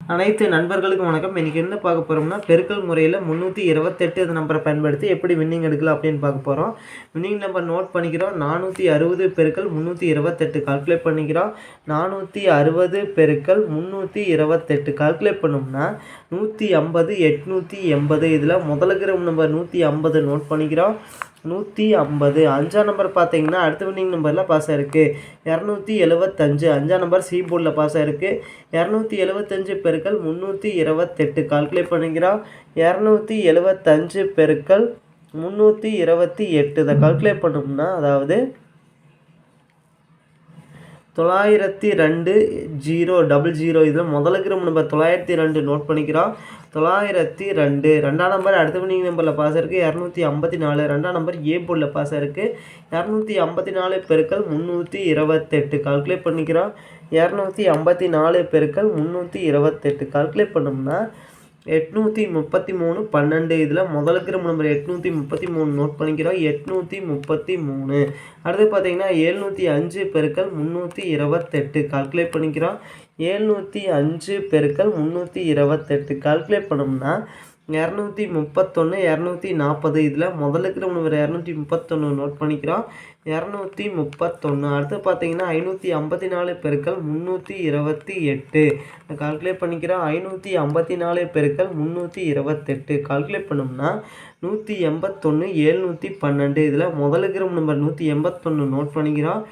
அனைத்து நண்பர்களுக்கும் வணக்கம். இன்றைக்கி என்ன பார்க்க போகிறோம்னா பெருக்கல் முறையில் முந்நூற்றி இருபத்தெட்டு நம்பரை பயன்படுத்தி எப்படி வின்னிங் எடுக்கலாம் அப்படின்னு பார்க்க போகிறோம் வின்னிங் நம்பர் நோட் பண்ணிக்கிறோம். நானூற்றி அறுபது பெருக்கல் முந்நூற்றி இருபத்தெட்டு கால்குலேட் பண்ணிக்கிறோம். நானூற்றி அறுபது பெருக்கல் முந்நூற்றி இருபத்தெட்டு கால்குலேட் பண்ணோம்னா நூற்றி ஐம்பது எட்நூற்றி எண்பது. இதில் முதலுக்கிற நம்பர் நூற்றி ஐம்பது நோட் பண்ணிக்கிறோம். நூற்றி ஐம்பது. அஞ்சாம் நம்பர் பார்த்தீங்கன்னா அடுத்த வின்னிங் நம்பரில் பாஸ் ஆயிருக்கு. இரநூத்தி எழுவத்தஞ்சு. அஞ்சாம் நம்பர் சி போர்டில் பாஸ் ஆயிருக்கு. இரநூத்தி எழுபத்தஞ்சு பெருக்கள் முந்நூற்றி இருபத்தெட்டு. கால்குலேட் பண்ணிக்கிறோம். இரநூத்தி எழுபத்தஞ்சு பெருக்கள் முந்நூற்றி இருபத்தி எட்டு. இதை கால்குலேட் பண்ணோம்னா அதாவது தொள்ளாயிரத்தி ரெண்டு ஜீரோ டபுள் ஜீரோ இதில் முதல் இருக்கிற நம்பர் தொள்ளாயிரத்தி ரெண்டு நோட் பண்ணிக்கிறோம். தொள்ளாயிரத்தி ரெண்டு. ரெண்டாம் நம்பர் அடுத்த வினிங் நம்பரில் பாஸ் இருக்குது இரநூத்தி ஐம்பத்தி நாலு. ரெண்டாம் நம்பர் ஏ போர்டில் பாஸ் இருக்குது இரநூத்தி ஐம்பத்தி நாலு பெருக்கள் முந்நூற்றி இருபத்தெட்டு. கால்குலேட் பண்ணிக்கிறோம். இரநூத்தி ஐம்பத்தி நாலு பெருக்கள் முந்நூற்றி இருபத்தெட்டு. கால்குலேட் பண்ணோம்னா எட்நூற்றி முப்பத்தி மூணு பன்னெண்டு. இதில் முதல் இருக்கிற நம்பர் எட்நூற்றி முப்பத்தி மூணு நோட் பண்ணிக்கிறோம். எட்நூற்றி முப்பத்தி மூணு. அடுத்து பார்த்தீங்கன்னா ஏழ்நூற்றி அஞ்சு பெருக்கள் முந்நூற்றி இருபத்தெட்டு. கால்குலேட் பண்ணிக்கிறோம். ஏழ்நூற்றி அஞ்சு பெருக்கள் முந்நூற்றி இருபத்தெட்டு. கால்குலேட் பண்ணோம்னா இரநூத்தி முப்பத்தொன்று இரநூத்தி நாற்பது. இதில் முதல்ல இருக்கிற நம்பர் இரநூத்தி முப்பத்தொன்று நோட் பண்ணிக்கிறோம். இரநூத்தி முப்பத்தொன்று அடுத்து பார்த்தீங்கன்னா ஐநூற்றி ஐம்பத்தி நாலு பெருக்கள் முந்நூற்றி இருபத்தி எட்டு. கால்குலேட் பண்ணிக்கிறோம். ஐநூற்றி ஐம்பத்தி நாலு பெருக்கள் முந்நூற்றி இருபத்தெட்டு. கால்குலேட் பண்ணோம்னா நூற்றி எண்பத்தொன்று ஏழ்நூற்றி பன்னெண்டு. இதில் முதலுக்கு நம்பர் நூற்றி எண்பத்தொன்று நோட் பண்ணிக்கிறோம்.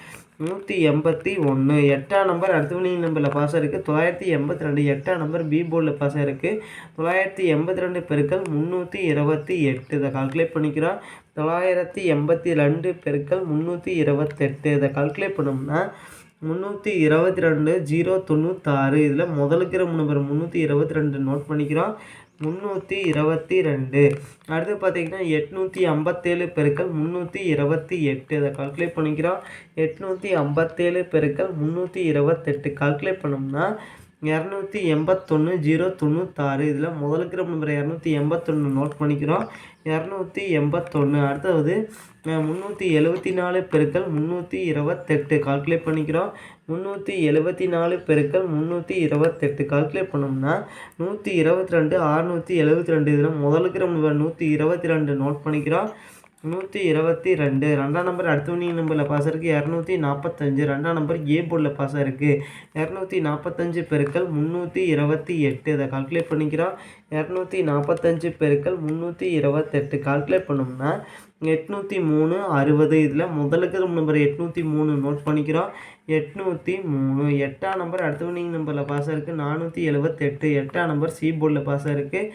நூற்றி எண்பத்தி ஒன்று எட்டாம் நம்பர் அடுத்த நம்பரில் பாஸ் இருக்குது தொள்ளாயிரத்தி எண்பத்தி ரெண்டு எட்டாம் நம்பர் பி போர்டில் பாஸ் இருக்குது தொள்ளாயிரத்தி எண்பத்தி ரெண்டு பெருக்கள் முந்நூற்றி இருபத்தி எட்டு. இதை கால்குலேட் பண்ணிக்கிறோம். தொள்ளாயிரத்தி எண்பத்தி ரெண்டு பெருக்கள் முந்நூற்றி இருபத்தெட்டு இதை கால்குலேட் பண்ணோம்னா முந்நூற்றி இருபத்தி ரெண்டு ஜீரோ தொண்ணூத்தாறு. இதில் முதலுக்கிற நம்பர் முந்நூற்றி இருபத்தி ரெண்டு நோட் பண்ணிக்கிறோம். முந்நூற்றி இருபத்தி ரெண்டு. அடுத்து பார்த்தீங்கன்னா எட்நூற்றி ஐம்பத்தேழு பெருக்கள் முந்நூற்றி இருபத்தி எட்டு. அதை கால்குலேட் பண்ணிக்கிறோம். எட்நூற்றி ஐம்பத்தேழு பெருக்கள் முந்நூற்றி இருபத்தெட்டு. கால்குலேட் பண்ணோம்னா இரநூத்தி எண்பத்தொன்று ஜீரோ தொண்ணூத்தாறு. இதில் முதலுக்கிற நம்பர் இரநூத்தி எண்பத்தொன்று நோட் பண்ணிக்கிறோம். இரநூத்தி எண்பத்தொன்று அடுத்தது முந்நூற்றி எழுபத்தி நாலு பெருக்கள் முந்நூற்றி இருபத்தெட்டு கால்குலேட் பண்ணிக்கிறோம். முந்நூற்றி எழுபத்தி நாலு பெருக்கள் முந்நூற்றி இருபத்தெட்டு கால்குலேட் பண்ணோம்னா நூற்றி இருபத்தி ரெண்டு அறுநூற்றி எழுபத்தி ரெண்டு. இதில் முதலுக்கிற நம்பர் நூற்றி இருபத்தி ரெண்டு நோட் பண்ணிக்கிறோம். நூற்றி இருபத்தி ரெண்டு. ரெண்டாம் நம்பர் அடுத்தவனிங் நம்பரில் பாஸ் இருக்குது இரநூத்தி நாற்பத்தஞ்சு ரெண்டாம் நம்பர் ஏ போர்டில் பாஸ் இருக்குது இரநூத்தி நாற்பத்தஞ்சு பெருக்கள் முந்நூற்றி இருபத்தி எட்டு. இதை கால்குலேட் பண்ணிக்கிறோம் இரநூத்தி நாற்பத்தஞ்சு பெருக்கள் முந்நூற்றி இருபத்தெட்டு. கால்குலேட் பண்ணோம்னா எட்நூற்றி மூணு அறுபது. இதில் முதலுக்கு நம்பர் எட்நூற்றி மூணு நோட் பண்ணிக்கிறோம் எட்நூற்றி மூணு. எட்டாம் நம்பர் அடுத்தவனிங் நம்பரில் பாஸ் இருக்குது நானூற்றி எழுபத்தெட்டு. எட்டாம் நம்பர் சி போர்டில் பாஸ் இருக்குது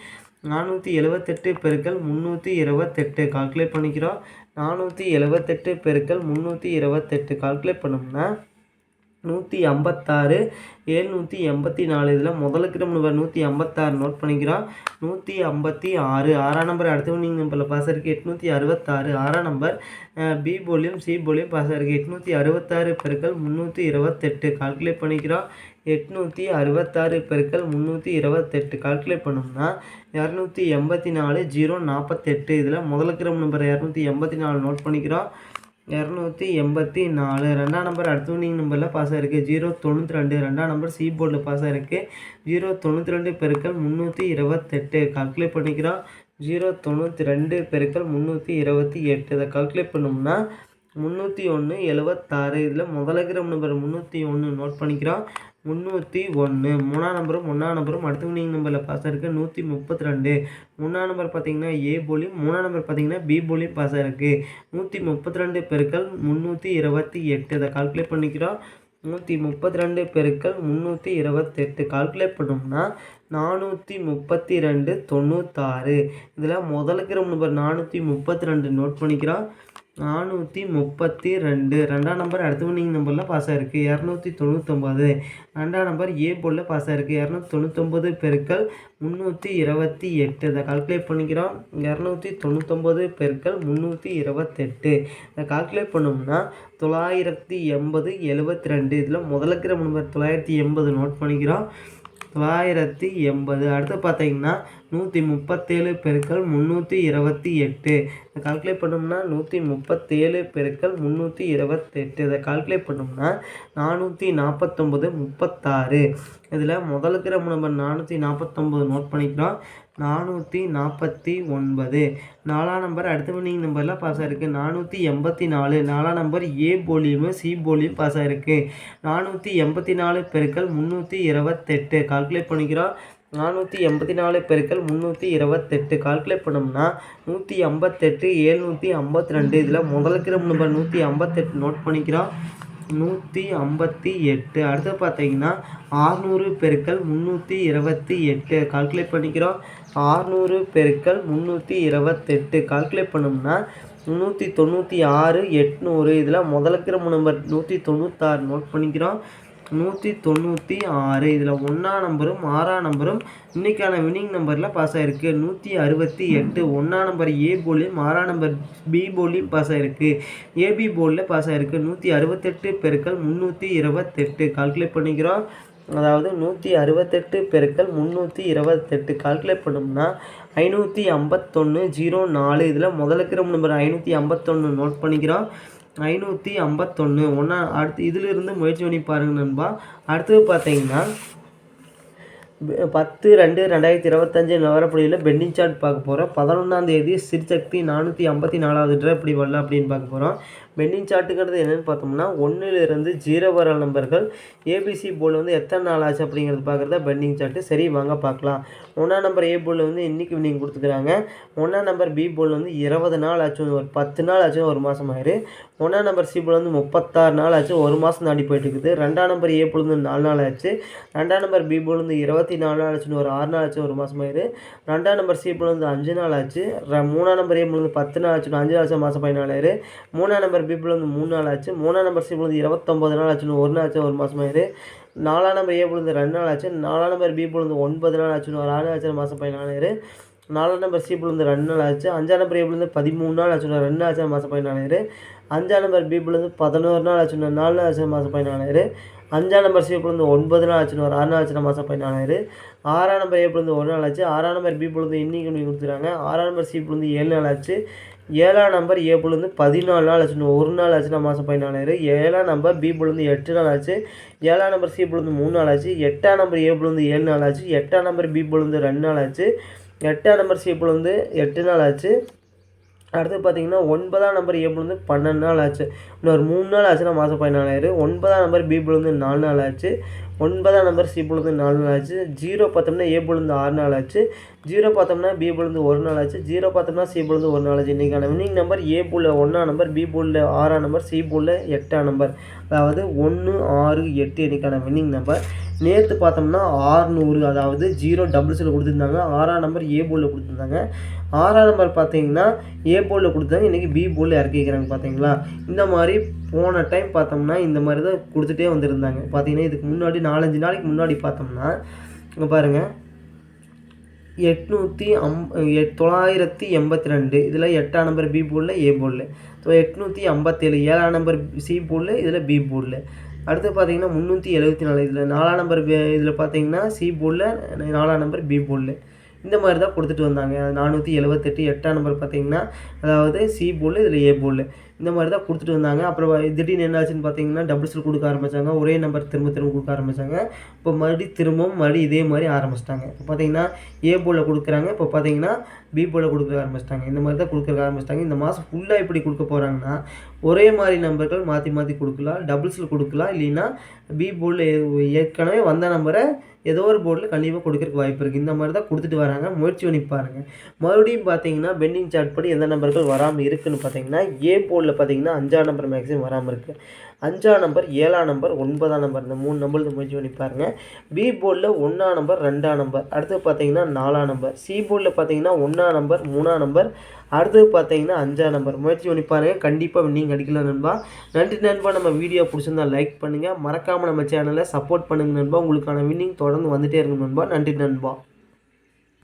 நானூற்றி எழுபத்தெட்டு பெருக்கள் முந்நூற்றி இருபத்தெட்டு. கால்குலேட் பண்ணிக்கிறோம். நானூற்றி எழுபத்தெட்டு பெருக்கள் முந்நூற்றி இருபத்தெட்டு. கால்குலேட் பண்ணோம்னா நூற்றி ஐம்பத்தாறு ஏழ்நூற்றி எண்பத்தி நாலு. இதில் முதலுக்கு நம்ம நூற்றி ஐம்பத்தாறு நோட் பண்ணிக்கிறோம். நூற்றி ஐம்பத்தி ஆறு ஆறாம் நம்பர் அடுத்த வினிங் நம்பரில் பாஸ் இருக்குது எட்நூற்றி அறுபத்தாறு ஆறாம் நம்பர் பி போலியும் சி போலியும் பாஸ் இருக்குது எட்நூற்றி அறுபத்தாறு பெருக்கள் முந்நூற்றி இருபத்தெட்டு கால்குலேட் பண்ணிக்கிறோம். எட்நூற்றி அறுபத்தாறு பெருக்கள் முந்நூற்றி இருபத்தெட்டு கால்குலேட் பண்ணோம்னா இரநூத்தி எண்பத்தி நாலு ஜீரோ நாற்பத்தெட்டு இதில் முதலுக்கிற நம்பர் இரநூத்தி எண்பத்தி நாலு நோட் பண்ணிக்கிறோம். இரநூத்தி எண்பத்தி நாலு. ரெண்டாம் நம்பர் அடுத்த வினிங் நம்பரில் பாஸ் ஆகிருக்கு ஜீரோ தொண்ணூற்றி ரெண்டு. ரெண்டாம் நம்பர் சி போர்டில் பாஸ் ஆகிருக்கு ஜீரோ தொண்ணூற்றி ரெண்டு பெருக்கள் முந்நூற்றி இருபத்தெட்டு. கால்குலேட் பண்ணிக்கிறோம். ஜீரோ தொண்ணூற்றி ரெண்டு பெருக்கள் முந்நூற்றி இருபத்தி எட்டு. இதை கால்குலேட் பண்ணோம்னா முந்நூற்றி ஒன்று எழுபத்தாறு இதில் முதலகிரம் நம்பர் முந்நூற்றி ஒன்று நோட் பண்ணிக்கிறோம். முந்நூற்றி ஒன்று மூணாம் நம்பரும் ஒன்றாம் நம்பரும் அடுத்த வினிங் நம்பரில் பாஸ் ஆயிருக்கு நூற்றி முப்பத்தி ரெண்டு. மூணாம் நம்பர் பார்த்தீங்கன்னா ஏ போலியும் மூணாம் நம்பர் பார்த்தீங்கன்னா பி போலியும் பாஸ் ஆயிருக்கு நூற்றி முப்பத்தி ரெண்டு பெருக்கள் முந்நூற்றி இருபத்தி எட்டு. இதை கால்குலேட் பண்ணிக்கிறோம். நூற்றி முப்பத்தி ரெண்டு பெருக்கள் முந்நூற்றி இருபத்தெட்டு கால்குலேட் பண்ணோம்னா நானூற்றி முப்பத்தி ரெண்டு தொண்ணூத்தாறு. இதில் முதலுக்கிற நம்பர் நானூற்றி முப்பத்தி ரெண்டு நோட் பண்ணிக்கிறோம். நானூற்றி முப்பத்தி ரெண்டு. ரெண்டாம் நம்பர் அடுத்த வினிங் நம்பரில் பாஸ் ஆகிருக்கு இரநூத்தி தொண்ணூத்தொம்பது ரெண்டாம் நம்பர் ஏ போலில் பாஸ் ஆகிருக்கு இரநூத்தி தொண்ணூத்தொம்பது பெருக்கள் முந்நூற்றி இருபத்தி எட்டு. இதை கால்குலேட் பண்ணிக்கிறோம். இரநூத்தி தொண்ணூத்தொம்பது பெருக்கள் முந்நூற்றி இருபத்தெட்டு. இதை கால்குலேட் பண்ணோம்னா தொள்ளாயிரத்தி எண்பது எழுபத்தி ரெண்டு. இதில் முதலுக்கிற நம்பர் தொள்ளாயிரத்தி எண்பது நோட் பண்ணிக்கிறோம். தொள்ளாயிரத்தி எண்பது. அடுத்து பார்த்தீங்கன்னா நூற்றி முப்பத்தேழு பெருக்கள் முந்நூற்றி இருபத்தி எட்டு. இதை கால்குலேட் பண்ணோம்னா நூற்றி முப்பத்தேழு பெருக்கள் முந்நூற்றி இருபத்தெட்டு. இதை கால்குலேட் பண்ணோம்னா நானூற்றி நாற்பத்தொம்பது முப்பத்தாறு. இதில் முதல் நம்ம நம்பர் நானூற்றி நாற்பத்தொம்பது நோட் பண்ணிக்கிறோம். நானூற்றி நாற்பத்தி ஒன்பது. நாலாம் நம்பர் அடுத்த வினிங் நம்பரில் பாஸ் ஆகிருக்கு நானூற்றி எண்பத்தி நாலு. நாலாம் நம்பர் ஏ போலியும் சி போலியும் பாஸ் ஆகிருக்கு நானூற்றி எண்பத்தி நாலு பெருக்கள் முந்நூற்றி இருபத்தெட்டு. கால்குலேட் பண்ணிக்கிறோம். நானூற்றி எண்பத்தி நாலு பெருக்கள் முந்நூற்றி இருபத்தெட்டு. கால்குலேட் பண்ணோம்னா நூற்றி ஐம்பத்தெட்டு ஏழ்நூற்றி ஐம்பத்தி ரெண்டு. இதில் முதலுக்கிற நம்பர் நூற்றி ஐம்பத்தெட்டு நோட் பண்ணிக்கிறோம். நூற்றி ஐம்பத்தி எட்டு. அடுத்து பார்த்தீங்கன்னா ஆறுநூறு பெருக்கல் முந்நூற்றி இருபத்தி எட்டு. கால்குலேட் பண்ணிக்கிறோம். ஆறுநூறு பெருக்கல் முந்நூற்றி இருபத்தெட்டு. கால்குலேட் பண்ணோம்னா முந்நூற்றி தொண்ணூற்றி ஆறு எட்நூறு. இதில் முதலுக்கிற நம்பர் நூற்றி தொண்ணூத்தாறு. நோட் பண்ணிக்கிறோம். நூற்றி தொண்ணூற்றி ஆறு. இதில் ஒன்றாம் நம்பரும் ஆறாம் நம்பரும் இன்றைக்கான வினிங் நம்பரில் பாஸ் ஆகிருக்கு நூற்றி அறுபத்தி எட்டு. ஒன்றாம் நம்பர் ஏ போலியும் ஆறாம் நம்பர் பி போலியும் பாஸ் ஆகிருக்கு ஏபி போர்டில் பாஸ் ஆகிருக்கு நூற்றி அறுபத்தெட்டு பெருக்கள் முந்நூற்றி இருபத்தெட்டு. கால்குலேட் பண்ணிக்கிறோம். அதாவது நூற்றி அறுபத்தெட்டு பெருக்கள் முந்நூற்றி இருபத்தெட்டு. கால்குலேட் பண்ணோம்னா ஐநூற்றி ஐம்பத்தொன்று ஜீரோ நாலு. இதில் முதலுக்கிற நம்பர் ஐநூற்றி ஐம்பத்தொன்று நோட் பண்ணிக்கிறோம். ஐநூற்றி ஐம்பத்தொன்று ஒன்றா அடுத்து இதிலிருந்து முயற்சி பண்ணி பாருங்க நண்பா. அடுத்தது பார்த்தீங்கன்னா பத்து ரெண்டு ரெண்டாயிரத்தி இருபத்தஞ்சு நவரப்படியில் பெண்டிங் சார்ட் பார்க்க போகிறோம் பதினொன்றாந்தேதி சிறுசக்தி நானூற்றி ஐம்பத்தி நாலாவது ட்ரை இப்படி வரல அப்படின்னு பார்க்க போகிறோம் பெண்டிங் சார்ட்டுங்கிறது என்னென்னு பார்த்தோம்னா ஒன்றிலிருந்து ஜீரோ வர நம்பர்கள் ஏபிசி போர்டில் வந்து எத்தனை நாள் ஆச்சு அப்படிங்கிறது பார்க்குறதா பெண்டிங் சார்ட்டு சரி வாங்க பார்க்கலாம். ஒன்றாம் நம்பர் ஏ போல் வந்து இன்றைக்கி நீங்கள் கொடுத்துக்கிறாங்க. ஒன்றாம் நம்பர் பி போல் வந்து இருபது நாள் ஆச்சு ஒரு பத்து நாள் ஆச்சு ஒரு மாதம் ஆயிரு. ஒன்றாம் நம்பர் சி போல் வந்து முப்பத்தாறு நாள் ஆச்சு ஒரு மாதம் தாண்டி போயிட்டு இருக்குது. ரெண்டாம் நம்பர் ஏ போல் வந்து நாலு நாள் ஆச்சு. ரெண்டாம் நம்பர் பி போல் வந்து இருபத்தி நாலு நாள் ஆச்சுன்னு ஒரு ஆறு நாள் ஆச்சு ஒரு மாதம் ஆயிரு. ரெண்டாம் நம்பர் சி போர்டில் அஞ்சு நாள் ஆச்சு. மூணாம் நம்பர் ஏ போர்டில் பத்து நாள் ஆச்சுன்னு அஞ்சு நாள் ஆச்சு மாதம் பதினாலு ஆயிரு. மூணாம் நம்பர் பி போர்டில் மூணு நாள் ஆச்சு. மூணாம் நம்பர் சி வந்து இருபத்தொம்பது நாள் ஆச்சுன்னு ஒரு நாள் ஆச்சு ஒரு மாதம் ஆயிரு. நாலாம் நம்பர் ஏ பொழுது ரெண்டு நாள் ஆச்சு. நாலாம் நம்பர் பி பொழுது ஒன்பது நாள் ஆச்சுன்னு ஒரு ஆறு ஆச்சு மாதம் பதினாலாயிரு நாலாம் நம்பர் சி பொழுது ரெண்டு நாள் ஆச்சு. அஞ்சாம் நம்பர் ஏ பொழுது பதிமூணு நாள் ஆச்சுன்னு ரெண்டு ஆச்சு மாதம் பதினாலாயிரு அஞ்சாம் நம்பர் பீப்புலேருந்து பதினோரு நாள் ஆச்சுன்னு நாலு நாள் ஆச்சு மாதம் பதினாலாயிரு. அஞ்சாம் நம்பர் சி ஒன்பது நாள் ஆச்சுன்னு ஒரு ஆறு நாள் ஆச்சு மாதம் பதினாலாயிரு. ஆறாம் நம்பர் ஏப்பிலேருந்து ஒரு நாள் ஆச்சு. ஆறாம் நம்பர் பீப்புலேருந்து பொழுது இன்னைக்கு கொடுத்துருக்காங்க. ஆறாம் நம்பர் சி ஏழு நாள் ஆச்சு. ஏழாம் நம்பர் ஏ பதினாலு நாள் ஆச்சுன்னு ஒரு நாள் ஆச்சுன்னா மாதம் பதினாலாயிரம் ஏழாம் நம்பர் பிபுலேருந்து எட்டு நாள் ஆச்சு. ஏழாம் நம்பர் சீப்புலேருந்து மூணு நாள் ஆச்சு. எட்டாம் நம்பர் ஏ ஏழு நாள் ஆச்சு. எட்டாம் நம்பர் பிபுலேருந்து ரெண்டு நாள் ஆச்சு. எட்டாம் நம்பர் சீப்புலேருந்து எட்டு நாள் ஆச்சு. அடுத்து பார்த்தீங்கன்னா ஒன்பதாம் நம்பர் ஏ வந்து பன்னெண்டு நாள் ஆச்சு. இன்னொரு மூணு நாள் ஆச்சுன்னா மாதம் பதினாலாயிரம். ஒன்பதாம் நம்பர் பி வந்து நாலு நாள் ஆச்சு. ஒன்பதாம் நம்பர் சி பொழுது நாலு நாள் ஆச்சு. ஜீரோ பார்த்தோம்னா ஏ பொழுது ஆறு நாள் ஆச்சு. ஜீரோ பார்த்தோம்னா பி பொழுது ஒரு நாள் ஆச்சு. ஜீரோ பார்த்தோம்னா சி பொழுது ஒரு நாள் ஆச்சு. இன்றைக்கான வினிங் நம்பர் ஏ புள்ள ஒன்றாம் நம்பர் பி புள்ள ஆறாம் நம்பர் சி புள்ள எட்டாம் நம்பர். அதாவது ஒன்று ஆறு எட்டு இன்றைக்கான வின்னிங் நம்பர் நேற்று பார்த்தோம்னா ஆறுநூறு அதாவது ஜீரோ டபுள்ஸில் கொடுத்துருந்தாங்க. ஆறாம் நம்பர் ஏ போலில் கொடுத்துருந்தாங்க. ஆறாம் நம்பர் பார்த்தீங்கன்னா ஏ போலில் கொடுத்தாங்க இன்றைக்கி பி போலில் இறக்கிக்கிறாங்க பார்த்தீங்களா? இந்த மாதிரி போன டைம் பார்த்தோம்னா இந்த மாதிரி தான் கொடுத்துட்டே வந்திருந்தாங்க. பார்த்தீங்கன்னா இதுக்கு முன்னாடி நாலஞ்சு நாளைக்கு முன்னாடி பார்த்தோம்னா இங்கே பாருங்கள் எட்நூற்றி அம் தொள்ளாயிரத்தி எண்பத்தி ரெண்டு இதில் எட்டாம் நம்பர் பி போர்டில் ஏ போர்டில் ஸோ எட்நூற்றி ஐம்பத்தேழு ஏழாம் நம்பர் சி போர்டில் இதில் பி போர்டில் அடுத்து பார்த்தீங்கன்னா முந்நூற்றி எழுபத்தி நாலு இதில் நாலாம் நம்பர் இதில் பார்த்தீங்கன்னா சி போர்டில் நாலாம் நம்பர் பி போர்டில் இந்த மாதிரி தான் கொடுத்துட்டு வந்தாங்க. நானூற்றி எழுபத்தெட்டு எட்டாம் நம்பர் பார்த்தீங்கன்னா அதாவது சி போல் இதில் ஏ போர்டில் இந்த மாதிரி தான் கொடுத்துட்டு வந்தாங்க அப்புறம் திடீர்னு என்னாச்சுன்னு பார்த்தீங்கன்னா டபுள்ஸில் கொடுக்க ஆரம்பித்தாங்க ஒரே நம்பர் திரும்ப திரும்ப கொடுக்க ஆரம்பித்தாங்க இப்போ மறுபடியும் திரும்பவும் மறுபடியும் இதே மாதிரி ஆரம்பிச்சிட்டாங்க. இப்போ பார்த்தீங்கன்னா ஏ போலில் கொடுக்குறாங்க. இப்போ பார்த்தீங்கன்னா பி போலில் கொடுக்க ஆரம்பிச்சிட்டாங்க. இந்த மாதிரி தான் கொடுக்க ஆரம்பிச்சிட்டாங்க. இந்த மாதம் ஃபுல்லாக எப்படி கொடுக்க போகிறாங்கன்னா ஒரே மாதிரி நம்பர்கள் மாற்றி மாற்றி கொடுக்கலாம். டபுள்ஸில் கொடுக்கலாம். இல்லைன்னா பி போர்டில் ஏற்கனவே வந்த நம்பரை ஏதோ ஒரு போர்டில் கண்டிப்பாக கொடுக்கறதுக்கு வாய்ப்பு இருக்குது இந்த மாதிரி தான் கொடுத்துட்டு வராங்க. முயற்சி பண்ணி பாருங்கள் மறுபடியும் பார்த்தீங்கன்னா பெண்டிங் சார்ட் படி எந்த நம்பர்கள் வராமல் இருக்குதுன்னு பார்த்தீங்கன்னா ஏ போல் போர்டில் பார்த்தீங்கன்னா அஞ்சாம் நம்பர் மேக்ஸிமம் வராமல் இருக்குது அஞ்சாம் நம்பர் ஏழாம் நம்பர் ஒன்பதாம் நம்பர் இந்த மூணு நம்பர் முயற்சி பண்ணி பாருங்கள் பி போர்டில் ஒன்றாம் நம்பர் ரெண்டாம் நம்பர் அடுத்து பார்த்தீங்கன்னா நாலாம் நம்பர் சி போர்டில் பார்த்தீங்கன்னா ஒன்றாம் நம்பர் மூணாம் நம்பர் அடுத்தது பார்த்தீங்கன்னா அஞ்சாம் நம்பர் முயற்சி பண்ணி பாருங்கள் கண்டிப்பாக நீங்கள் அடிக்கலாம் நண்பா. நன்றி நண்பா. நம்ம வீடியோ பிடிச்சிருந்தா லைக் பண்ணுங்கள் மறக்காமல் நம்ம சேனலை சப்போர்ட் பண்ணுங்கள் நண்பா. உங்களுக்கான வின்னிங் தொடர்ந்து வந்துகிட்டே இருக்கும் நண்பா. நன்றி நண்பா.